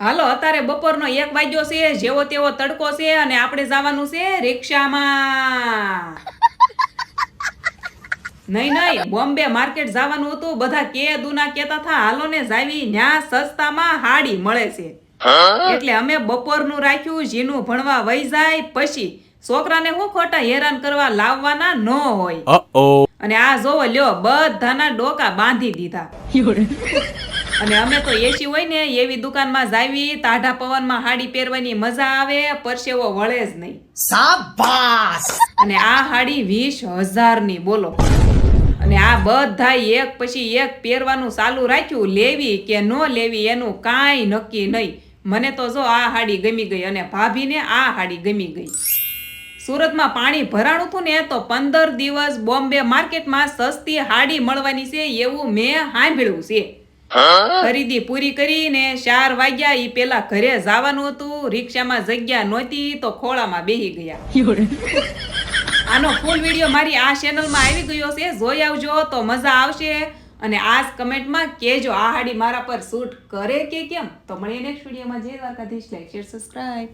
હાલો અત્યારે બપોરનો એક વાગ્યો છે જેવો તેવો તડકો છે અને આપણે જવાનું છે રિક્ષામાં. નહીં નહીં બોમ્બે માર્કેટ જવાનું હતું. બધા કે દુના કેતા થા હાલો ને જાવી ન્યા સસ્તામાં હાડી મળે છે. એટલે અમે બપોરનું રાખ્યું જીનું ભણવા વહી જાય પછી છોકરાને હું ખોટા હેરાન કરવા લાવવાના ન હોય. અને આ જોવો લ્યો બધાના ડોકા બાંધી દીધા. અને અમે તો એસી હોય ને એવી દુકાનમાં જાવી તાઢા પવનમાં હાડી પહેરવાની મજા આવે પરસેવો વળે જ નહીં. સાબાસ અને આ હાડી વીસ હજારની બોલો. અને આ બધા એક પછી એક પહેરવાનું ચાલુ રાખ્યું લેવી કે ન લેવી એનું કાંઈ નક્કી નહીં. મને તો જો આ હાડી ગમી ગઈ અને ભાભીને આ હાડી ગમી ગઈ. સુરતમાં પાણી ભરાણું હતું ને તો પંદર દિવસ બોમ્બે માર્કેટમાં સસ્તી હાડી મળવાની છે એવું મેં સાંભળ્યું છે. ખરીદી પૂરી કરીને ચાર વાગ્યા ઈ પેલા ઘરે જવાનું હતું. રિક્ષામાં જગ્યા નહોતી, તો ખોળામાં બેહી ગયા. આનો ફૂલ વીડિયો મારી આ ચેનલમાં આવી ગયો છે. જોઈ આવજો તો મજા આવશે. અને આ જ કમેન્ટમાં કેજો આ હાડી મારા પર શૂટ કરે કે કેમ? તો મળીએ નેક્સ્ટ વિડીયોમાં જય દ્વારકાધીશ. Like share subscribe